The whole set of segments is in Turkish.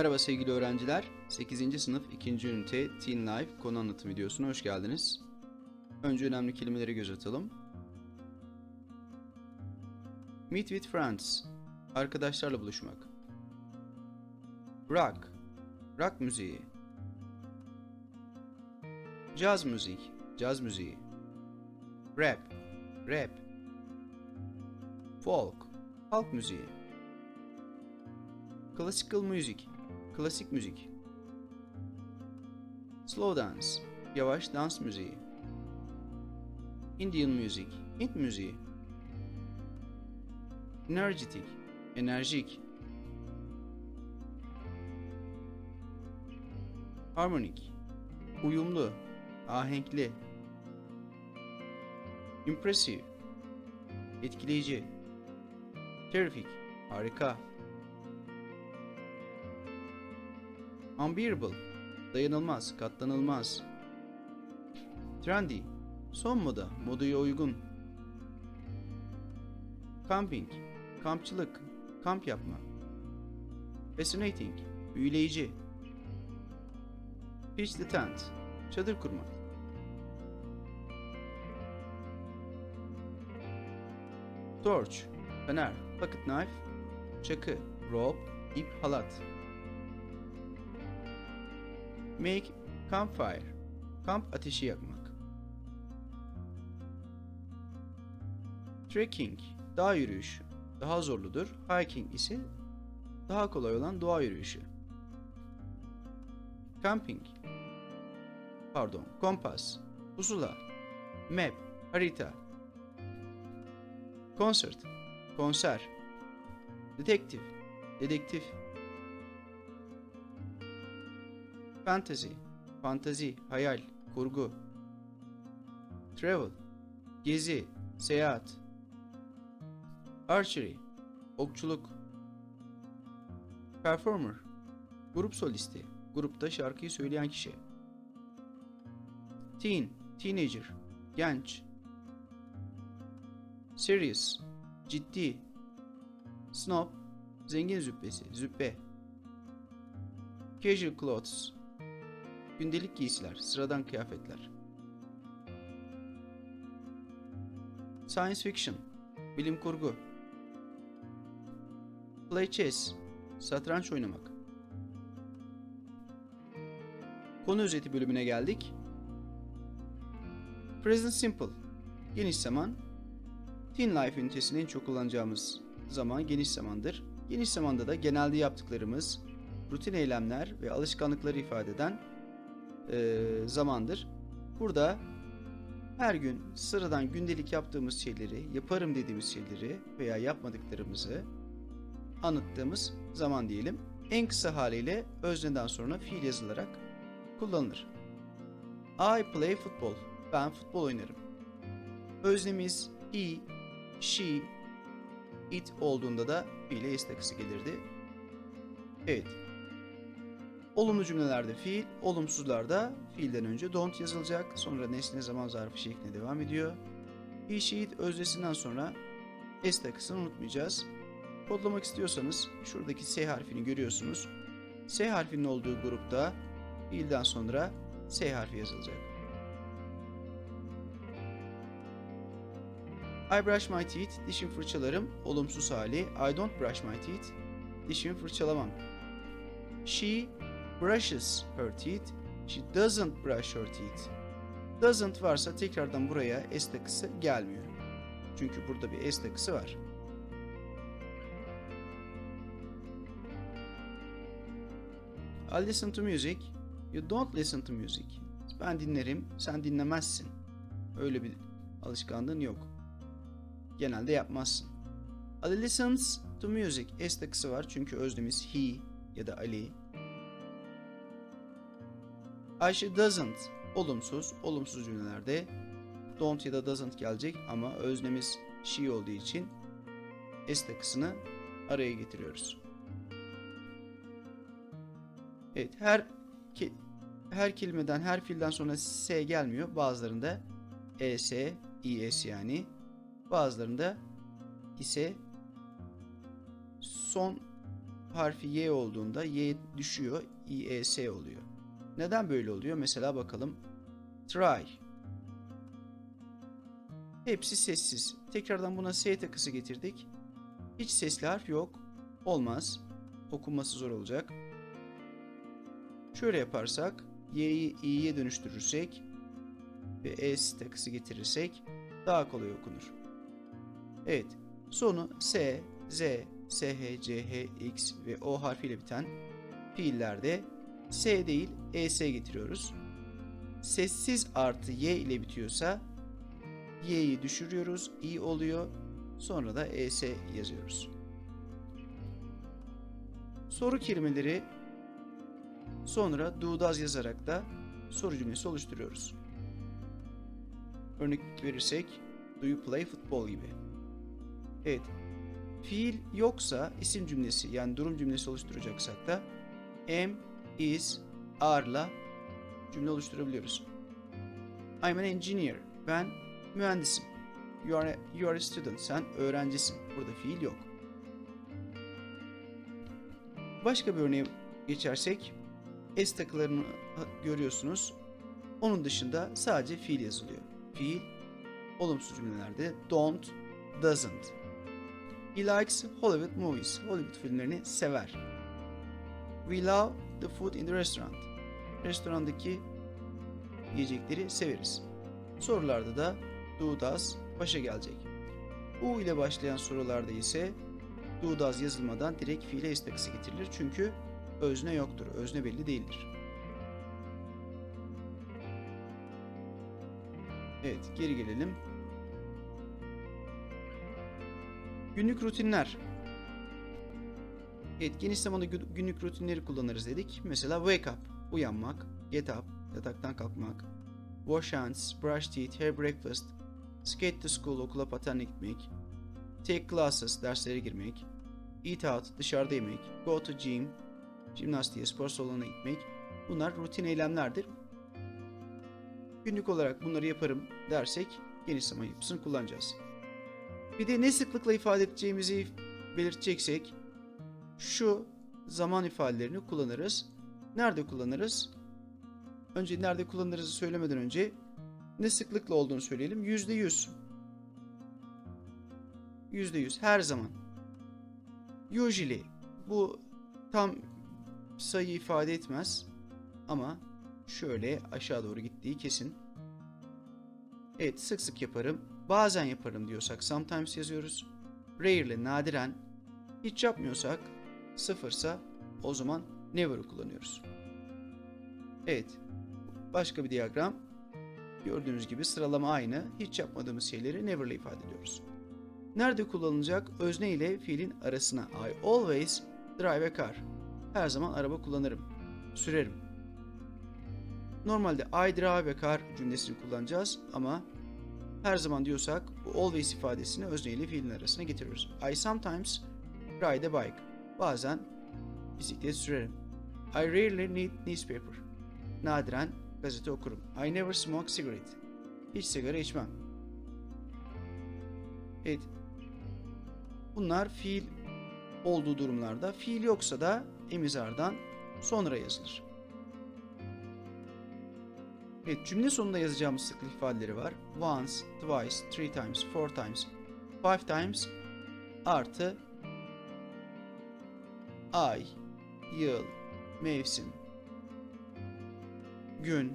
Merhaba sevgili öğrenciler. 8. sınıf 2. ünite Teen Life konu anlatım videosuna hoş geldiniz. Önce önemli kelimeleri göz atalım. Meet with friends. Arkadaşlarla buluşmak. Rock. Rock müziği. Caz müzik. Caz müziği. Rap. Rap. Folk. Halk müziği. Classical music. Klasik müzik. Slow dance. Yavaş dans müziği. Indian music. Hint müziği. Energetic. Enerjik. Harmonik. Uyumlu. Ahenkli. Impressive. Etkileyici. Terrific. Harika. Unbearable, dayanılmaz, katlanılmaz. Trendy, son moda, modaya uygun. Camping, kampçılık, kamp yapma. Fascinating, büyüleyici. Pitch the tent, çadır kurma. Torch, fener, pocket knife, çakı, rope, ip, halat. Make campfire. Kamp ateşi yakmak. Trekking. Dağ yürüyüşü. Daha zorludur. Hiking ise daha kolay olan doğa yürüyüşü. Camping. Pardon. Kompas. Pusula. Map. Harita. Concert. Konser. Detective. Dedektif. Fantasy, fantazi, hayal, kurgu. Travel, gezi, seyahat. Archery, okçuluk. Performer, grup solisti, grupta şarkıyı söyleyen kişi. Teen, teenager, genç. Serious, ciddi. Snob, zengin züppesi, züppe. Casual clothes, Gündelik giysiler, sıradan kıyafetler. Science fiction, bilim kurgu. Play chess, satranç oynamak. Konu özeti bölümüne geldik. Present simple, geniş zaman. Teen life ünitesinin en çok kullanacağımız zaman geniş zamandır. Geniş zamanda da genelde yaptıklarımız, rutin eylemler ve alışkanlıkları ifade eden e, zamandır. Burada her gün sıradan gündelik yaptığımız şeyleri, yaparım dediğimiz şeyleri veya yapmadıklarımızı anlattığımız zaman diyelim. En kısa haliyle özneden sonra fiil yazılarak kullanılır. I play football. Ben futbol oynarım. Öznemiz he, she, it olduğunda da fiile s takısı gelirdi. Evet. Olumlu cümlelerde fiil, olumsuzlarda fiilden önce don't yazılacak. Sonra nesne zaman zarfı şeklinde devam ediyor. He, she, it öznesinden sonra s takısını unutmayacağız. Kodlamak istiyorsanız şuradaki S harfini görüyorsunuz. S harfinin olduğu grupta fiilden sonra S harfi yazılacak. I brush my teeth, dişim fırçalarım, olumsuz hali. I don't brush my teeth, dişimi fırçalamam. She brushes her teeth, she doesn't brush her teeth. Doesn't varsa tekrardan buraya S takısı gelmiyor. Çünkü burada bir S takısı var. I listen to music, you don't listen to music. Ben dinlerim, sen dinlemezsin. Öyle bir alışkanlığın yok. Genelde yapmazsın. Ali listens to music. S takısı var çünkü öznemiz he ya da Ali. Ayşe doesn't. Olumsuz. Olumsuz cümlelerde don't ya da doesn't gelecek ama öznemiz she olduğu için S takısını araya getiriyoruz. Evet her ke- her kelimeden her fiilden sonra S gelmiyor. Bazılarında ES, ES yani. Bazılarında ise son harfi Y olduğunda Y düşüyor, IES oluyor. Neden böyle oluyor? Mesela bakalım. Try. Hepsi sessiz. Tekrardan buna S takısı getirdik. Hiç sesli harf yok. Olmaz. Okunması zor olacak. Şöyle yaparsak Y'yi i'ye dönüştürürsek ve S takısı getirirsek daha kolay okunur. Evet. Sonu S, Z, SH, CH, X ve O harfiyle biten fiillerde S değil ES getiriyoruz. Sessiz artı Y ile bitiyorsa Y'yi düşürüyoruz. i oluyor. Sonra da ES yazıyoruz. Soru kelimeleri sonra does yazarak da soru cümlesi oluşturuyoruz. Örnek verirsek do you play football gibi. Evet. Fiil yoksa isim cümlesi yani durum cümlesi oluşturacaksak da am, is, are'la cümle oluşturabiliyoruz. I'm an engineer. Ben mühendisim. You are a, you are a student. Sen öğrencisin. Burada fiil yok. Başka bir örneğe geçersek S takılarını görüyorsunuz. Onun dışında sadece fiil yazılıyor. Fiil olumsuz cümlelerde don't, doesn't. He likes Hollywood movies. Hollywood filmlerini sever. We love the food in the restaurant. Restorandaki yiyecekleri severiz. Sorularda da do does başa gelecek. U ile başlayan sorularda ise do does yazılmadan direkt fiile s takısı getirilir. Çünkü özne yoktur. Özne belli değildir. Evet, geri gelelim. Günlük rutinler. Evet, geniş zamanda gü- günlük rutinleri kullanırız dedik. Mesela wake up, uyanmak, get up, yataktan kalkmak, wash hands, brush teeth, have breakfast, skate to school, okula patenle gitmek, take classes, derslere girmek, eat out, dışarıda yemek, go to gym, jimnastiğe, spor salonuna gitmek. Bunlar rutin eylemlerdir. Günlük olarak bunları yaparım dersek geniş zaman yapısını kullanacağız. Bir de ne sıklıkla ifade edeceğimizi belirteceksek şu zaman ifadelerini kullanırız. Nerede kullanırız? Önce nerede kullanırızı söylemeden önce ne sıklıkla olduğunu söyleyelim. Yüzde yüz. Yüzde yüz. Her zaman. Usually. Bu tam sayı ifade etmez. Ama şöyle aşağı doğru gittiği kesin. Evet sık sık yaparım. Bazen yaparım diyorsak sometimes yazıyoruz. Rarely nadiren. Hiç yapmıyorsak sıfırsa o zaman never'ı kullanıyoruz. Evet. Başka bir diyagram. Gördüğünüz gibi sıralama aynı. Hiç yapmadığımız şeyleri never ile ifade ediyoruz. Nerede kullanılacak? Özne ile fiilin arasına. I always drive a car. Her zaman araba kullanırım. Sürerim. Normalde I drive a car cümlesini kullanacağız ama her zaman diyorsak bu always ifadesini özne ile fiilin arasına getiriyoruz. I sometimes ride a bike. Bazen bisiklet sürerim. I rarely need newspaper. Nadiren gazete okurum. I never smoke cigarette. Hiç sigara içmem. Evet. Bunlar fiil olduğu durumlarda. Fiil yoksa da emizardan sonra yazılır. Evet cümle sonunda yazacağımız sıklık ifadeleri var. Once, twice, three times, four times, five times artı ay, yıl, mevsim, gün,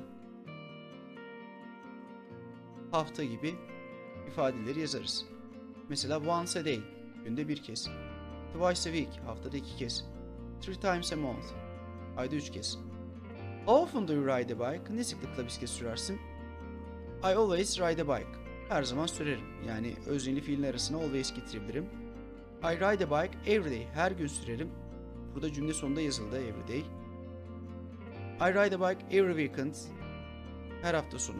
hafta gibi ifadeleri yazarız. Mesela once a day, günde bir kez. Twice a week, haftada iki kez. Three times a month, ayda üç kez. How often do you ride a bike? Ne sıklıkla bisiklet sürersin? I always ride a bike. Her zaman sürerim. Yani özneli fiilin arasına always getirebilirim. I ride a bike every day. Her gün sürerim. Burada cümle sonunda yazıldı every day. I ride a bike every weekend. Her hafta sonu.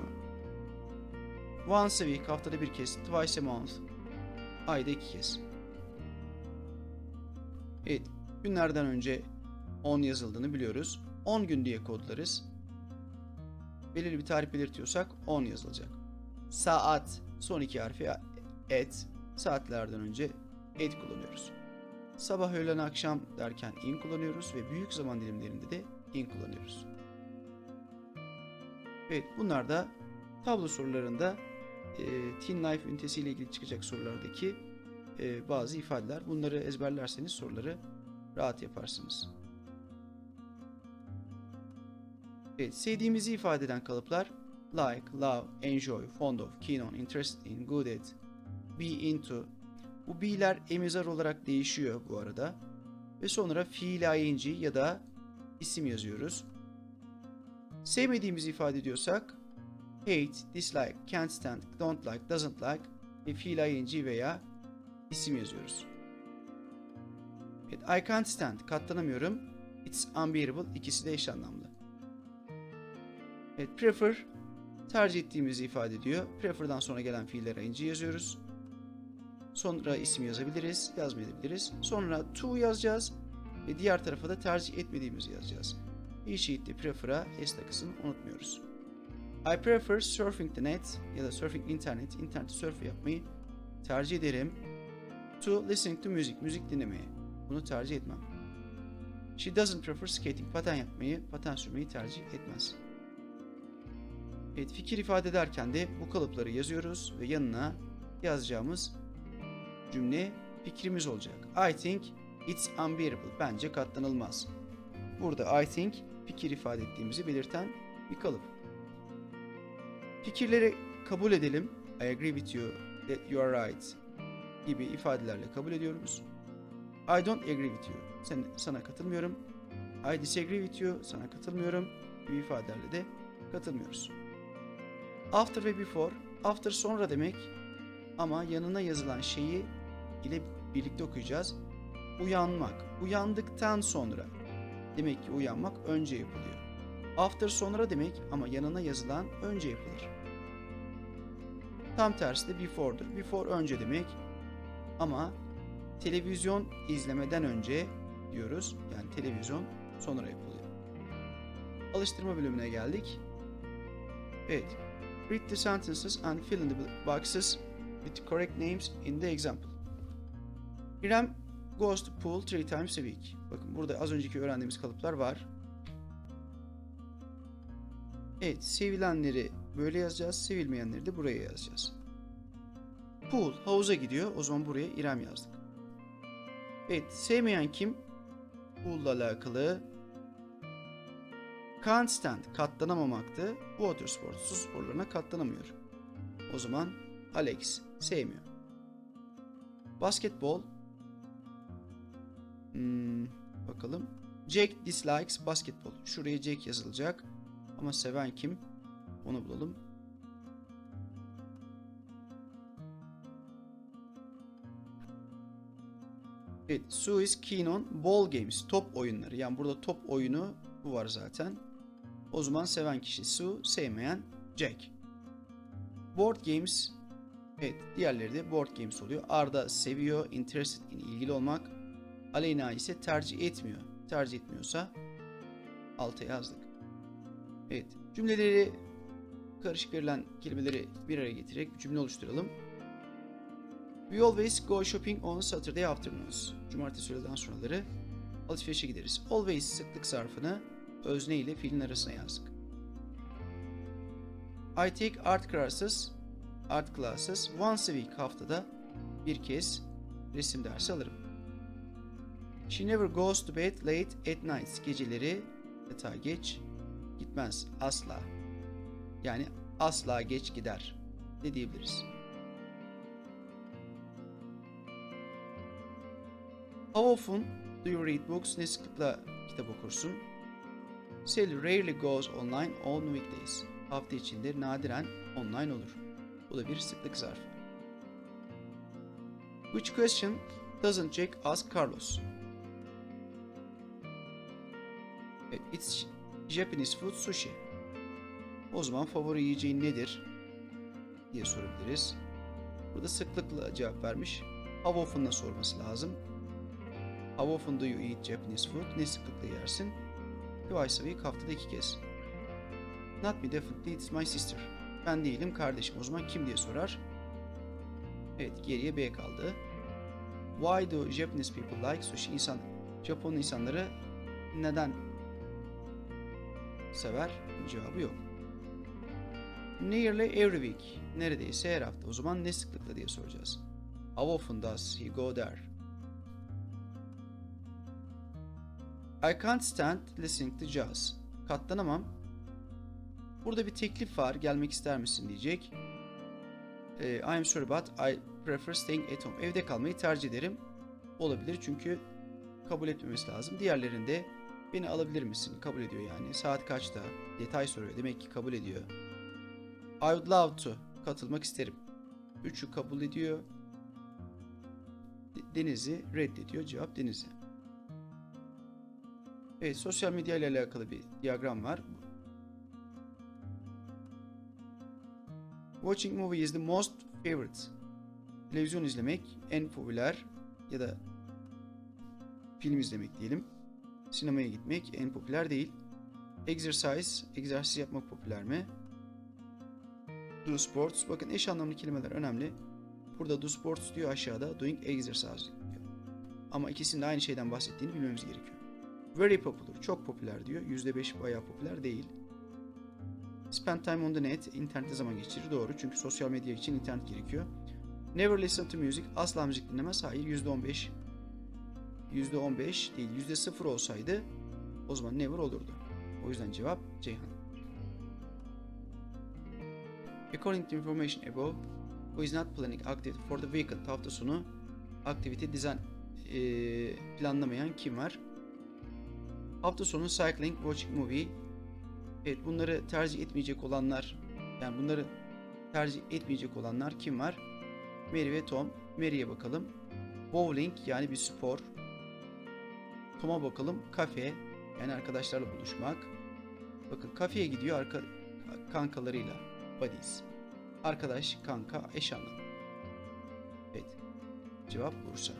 Once a week haftada bir kez. Twice a month. Ayda iki kez. Evet. Günlerden önce 10 yazıldığını biliyoruz. 10 gün diye kodlarız. Belirli bir tarih belirtiyorsak 10 yazılacak. Saat son iki harfi et. Saatlerden önce et kullanıyoruz. Sabah, öğlen, akşam derken in kullanıyoruz ve büyük zaman dilimlerinde de in kullanıyoruz. Evet bunlar da tablo sorularında e, Teen Life ünitesi ile ilgili çıkacak sorulardaki e, bazı ifadeler. Bunları ezberlerseniz soruları rahat yaparsınız. Evet, sevdiğimizi ifade eden kalıplar like, love, enjoy, fond of, keen on, interested in, good at, be into. Bu be'ler emizar olarak değişiyor bu arada. Ve sonra fiil ing ya da isim yazıyoruz. Sevmediğimizi ifade ediyorsak hate, dislike, can't stand, don't like, doesn't like ve fiil ing veya isim yazıyoruz. Evet, I can't stand, katlanamıyorum. It's unbearable, ikisi de eş anlamlı. Evet, prefer, tercih ettiğimizi ifade ediyor. Prefer'dan sonra gelen fiiller ing yazıyoruz. Sonra isim yazabiliriz, yazmayabiliriz. Sonra to yazacağız ve diğer tarafa da tercih etmediğimizi yazacağız. İyi sheet'te prefer'a s takısını unutmuyoruz. I prefer surfing the net ya da surfing internet, internet surf yapmayı tercih ederim. To listening to music, müzik dinlemeyi. Bunu tercih etmem. She doesn't prefer skating, paten yapmayı, paten sürmeyi tercih etmez. Evet, fikir ifade ederken de bu kalıpları yazıyoruz ve yanına yazacağımız cümle fikrimiz olacak. I think it's unbearable. Bence katlanılmaz. Burada I think fikir ifade ettiğimizi belirten bir kalıp. Fikirleri kabul edelim. I agree with you that you are right gibi ifadelerle kabul ediyoruz. I don't agree with you. Sen, sana katılmıyorum. I disagree with you. Sana katılmıyorum gibi ifadelerle de katılmıyoruz. After ve before. After sonra demek ama yanına yazılan şeyi ile birlikte okuyacağız. Uyanmak. Uyandıktan sonra. Demek ki uyanmak önce yapılıyor. After sonra demek ama yanına yazılan önce yapılır. Tam tersi de before'dur. Before önce demek ama televizyon izlemeden önce diyoruz. Yani televizyon sonra yapılıyor. Alıştırma bölümüne geldik. Evet. Read the sentences and fill in the boxes with correct names in the example. İrem goes to pool three times a week. Bakın burada az önceki öğrendiğimiz kalıplar var. Evet, sevilenleri böyle yazacağız, sevilmeyenleri de buraya yazacağız. Pool, havuza gidiyor. O zaman buraya İrem yazdık. Evet, sevmeyen kim? Pool'la alakalı. Can't stand, katlanamamaktı. Water sports, su sporlarına katlanamıyor. O zaman Alex sevmiyor. Basketbol. Hmm, bakalım. Jack dislikes basketball. Şuraya Jack yazılacak. Ama seven kim? Onu bulalım. Evet, Sue is keen on ball games. Top oyunları. Yani burada top oyunu bu var zaten. O zaman seven kişi Sue, sevmeyen Jack. Board games. Evet, diğerleri de board games oluyor. Arda seviyor, interested in ilgili olmak. Aleyna ise tercih etmiyor. Tercih etmiyorsa alta yazdık. Evet, cümleleri karışık verilen kelimeleri bir araya getirerek bir cümle oluşturalım. We always go shopping on Saturday afternoons. Cumartesi öğleden sonraları alışverişe gideriz. Always sıklık zarfını özne ile fiilin arasına yazdık. I take art classes, art classes once a week haftada bir kez resim dersi alırım. She never goes to bed late at night. Geceleri yatağa geç gitmez asla. Yani asla geç gider de diyebiliriz. How often do you read books? Ne sıklıkla kitap okursun? Sally rarely goes online on weekdays. Hafta içinde nadiren online olur. Bu da bir sıklık zarfı. Which question doesn't Jack ask Carlos? It's Japanese food sushi. O zaman favori yiyeceğin nedir? diye sorabiliriz. Burada sıklıkla cevap vermiş. How often'la sorması lazım. How often do you eat Japanese food? Ne sıklıkla yersin? Twice a week, haftada iki kez. Not me definitely, it's my sister. Ben değilim, kardeşim. O zaman kim diye sorar. Evet, geriye B kaldı. Why do Japanese people like sushi? İnsan, Japon insanları neden sever? Cevabı yok. Nearly every week. Neredeyse her hafta. O zaman ne sıklıkla diye soracağız. How often does he go there? I can't stand listening to jazz. Katlanamam. Burada bir teklif var. Gelmek ister misin diyecek. Ee, I'm sorry but I prefer staying at home. Evde kalmayı tercih ederim. Olabilir çünkü kabul etmemesi lazım. Diğerlerinde beni alabilir misin? Kabul ediyor yani. Saat kaçta? Detay soruyor. Demek ki kabul ediyor. I would love to. Katılmak isterim. Üçü kabul ediyor. De- Deniz'i reddediyor. Cevap Deniz'i. Evet, sosyal medya ile alakalı bir diyagram var. Watching movie is the most favorite. Televizyon izlemek en popüler ya da film izlemek diyelim. Sinemaya gitmek en popüler değil. Exercise, egzersiz yapmak popüler mi? Do sports. Bakın eş anlamlı kelimeler önemli. Burada do sports diyor aşağıda. Doing exercise diyor. Ama ikisinin de aynı şeyden bahsettiğini bilmemiz gerekiyor. Very popular. Çok popüler diyor. %5 bayağı popüler değil. Spend time on the net. internette zaman geçirir. Doğru. Çünkü sosyal medya için internet gerekiyor. Never listen to music. Asla müzik dinlemez. Hayır. %15. %15 değil. %0 olsaydı o zaman never olurdu. O yüzden cevap Ceyhan. According to information above, who is not planning activity for the weekend hafta sonu aktivite dizayn eee, planlamayan kim var? Hafta sonu cycling, watching movie. Evet bunları tercih etmeyecek olanlar yani bunları tercih etmeyecek olanlar kim var? Mary ve Tom. Mary'e bakalım. Bowling yani bir spor. Tom'a bakalım. Kafe yani arkadaşlarla buluşmak. Bakın kafeye gidiyor arka, kankalarıyla. Buddies. Arkadaş, kanka, eş anlamı. Evet. Cevap Bursa.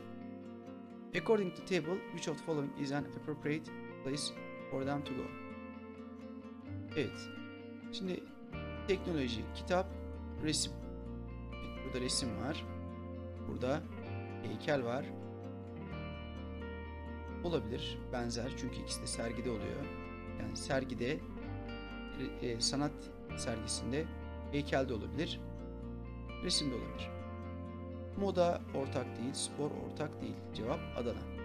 According to table, which of the following is an appropriate place for them to go? Evet. Şimdi teknoloji, kitap, resim. Burada resim var. Burada heykel var. Olabilir. Benzer. Çünkü ikisi de sergide oluyor. Yani sergide e, sanat sergisinde heykel de olabilir. Resim de olabilir. Moda ortak değil, spor ortak değil. Cevap Adana.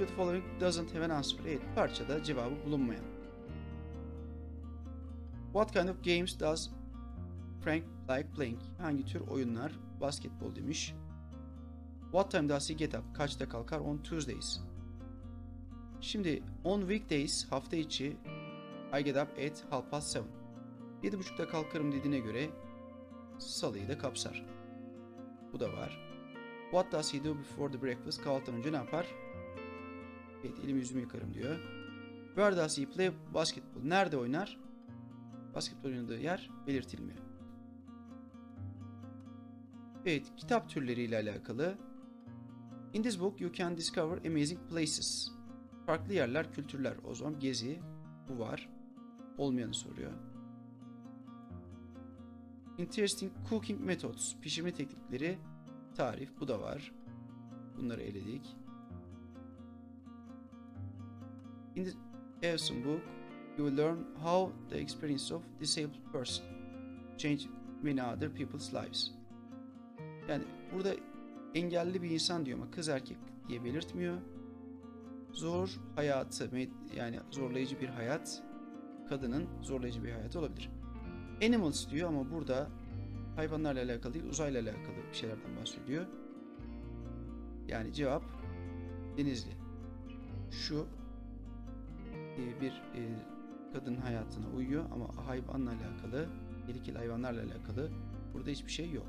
Of the following doesn't have an answer? Evet, parçada cevabı bulunmayan. What kind of games does Frank like playing? Hangi tür oyunlar? Basketbol demiş. What time does he get up? Kaçta kalkar on Tuesdays? Şimdi on weekdays hafta içi I get up at half past seven. Yedi buçukta kalkarım dediğine göre salıyı da kapsar. Bu da var. What does he do before the breakfast? Kahvaltıdan önce ne yapar? Evet elimi yüzümü yıkarım diyor. Where does he play basketball? Nerede oynar? Basketbol oynadığı yer belirtilmiyor. Evet, kitap türleriyle alakalı. In this book you can discover amazing places. Farklı yerler, kültürler. O zaman gezi, bu var. Olmayanı soruyor. Interesting cooking methods. Pişirme teknikleri, tarif, bu da var. Bunları eledik. In the Ewson book, you will learn how the experience of disabled person change many other people's lives. Yani burada engelli bir insan diyor ama kız erkek diye belirtmiyor. Zor hayatı yani zorlayıcı bir hayat kadının zorlayıcı bir hayatı olabilir. Animals diyor ama burada hayvanlarla alakalı değil uzayla alakalı bir şeylerden bahsediyor. Yani cevap Denizli. Şu bir e, kadın hayatına uyuyor ama hayvanla alakalı, tehlikeli hayvanlarla alakalı burada hiçbir şey yok.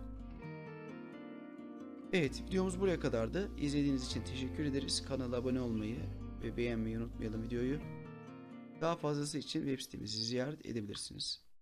Evet, videomuz buraya kadardı. İzlediğiniz için teşekkür ederiz. Kanala abone olmayı ve beğenmeyi unutmayalım videoyu. Daha fazlası için web sitemizi ziyaret edebilirsiniz.